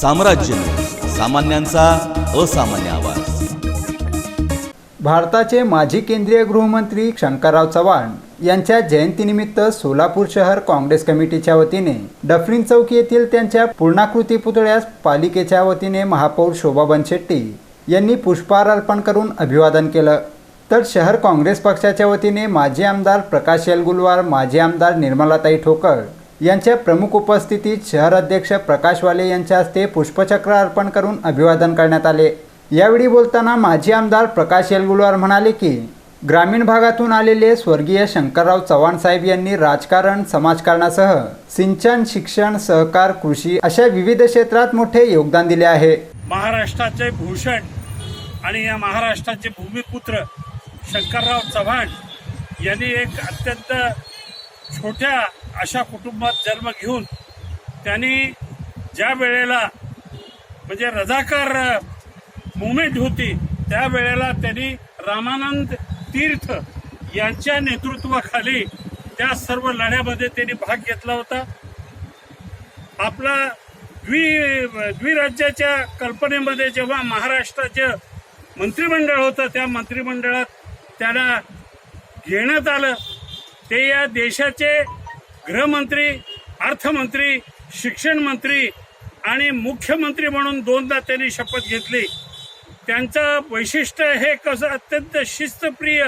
साम्राज्य सामान्यांचा असामान्य आवाज. भारताचे माजी केंद्रीय गृहमंत्री शंकरराव चव्हाण यांच्या जयंतीनिमित्त सोलापूर शहर काँग्रेस कमिटीच्या वतीने डफरीन चौक येथील त्यांच्या पूर्णाकृती पुतळ्यास पालिकेच्या वतीने महापौर शोभा बनशेट्टी यांनी पुष्पहार अर्पण करून अभिवादन केलं. तर शहर काँग्रेस पक्षाच्या वतीने माजी आमदार प्रकाश येलगुलवार माजी आमदार निर्मलाताई ठोकळ यांच्या प्रमुख उपस्थितीत शहर अध्यक्ष प्रकाश वाले यांच्या हस्ते पुष्पचक्र अर्पण करून अभिवादन करण्यात आले. यावेळी बोलताना माजी आमदार प्रकाश येलगुलवार म्हणाले की ग्रामीण भागातून आलेले स्वर्गीय शंकरराव चव्हाण साहेब यांनी राजकारण समाजकारणासह सिंचन शिक्षण सहकार कृषी अशा विविध क्षेत्रात मोठे योगदान दिले आहे. महाराष्ट्राचे भूषण आणि या महाराष्ट्राचे भूमिपुत्र शंकरराव चव्हाण यांनी एक अत्यंत छोट्या अशा कुटुंबात जन्म घेऊन त्यांनी ज्या वेळेला म्हणजे रजाकार मुवमेंट होती त्यावेळेला त्यांनी रामानंद तीर्थ यांच्या नेतृत्वाखाली त्या सर्व लढ्यामध्ये त्यांनी भाग घेतला होता. आपला द्वि द्विराज्याच्या कल्पनेमध्ये जेव्हा महाराष्ट्राचं मंत्रिमंडळ होतं त्या मंत्रिमंडळात त्यांना घेण्यात आलं. ते या देशाचे गृहमंत्री अर्थमंत्री शिक्षण मंत्री आणि मुख्यमंत्री म्हणून दोनदा त्यांनी शपथ घेतली. त्यांचं वैशिष्ट्य हे कसं अत्यंत शिस्तप्रिय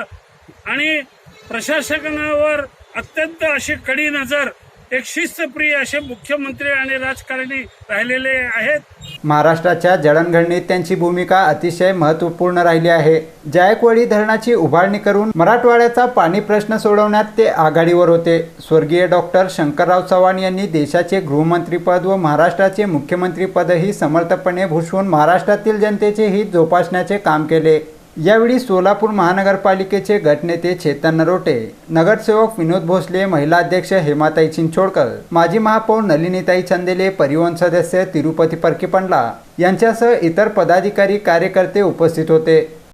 आणि प्रशासनावर अत्यंत अशी कडी नजर एक शिस्तप्रिय असे मुख्यमंत्री आणि राजकारणी राहिलेले आहेत. महाराष्ट्राच्या जडणघडणीत त्यांची भूमिका अतिशय महत्त्वपूर्ण राहिली आहे. जायकवाडी धरणाची उभारणी करून मराठवाड्याचा पाणी प्रश्न सोडवण्यात ते आघाडीवर होते. स्वर्गीय डॉक्टर शंकरराव चव्हाण यांनी देशाचे गृहमंत्रीपद व महाराष्ट्राचे मुख्यमंत्रीपदही समर्थपणे भूषवून महाराष्ट्रातील जनतेचे हित जोपासण्याचे काम केले. यावेळी सोलापूर महानगरपालिकेचे गटनेते चेतन नरोटे नगरसेवक विनोद भोसले महिला अध्यक्ष हेमाताई चिंचोडकर माजी महापौर नलिनीताई चंदेले परिवहन सदस्य तिरुपती परकीपंडला यांच्यासह इतर पदाधिकारी कार्यकर्ते उपस्थित होते.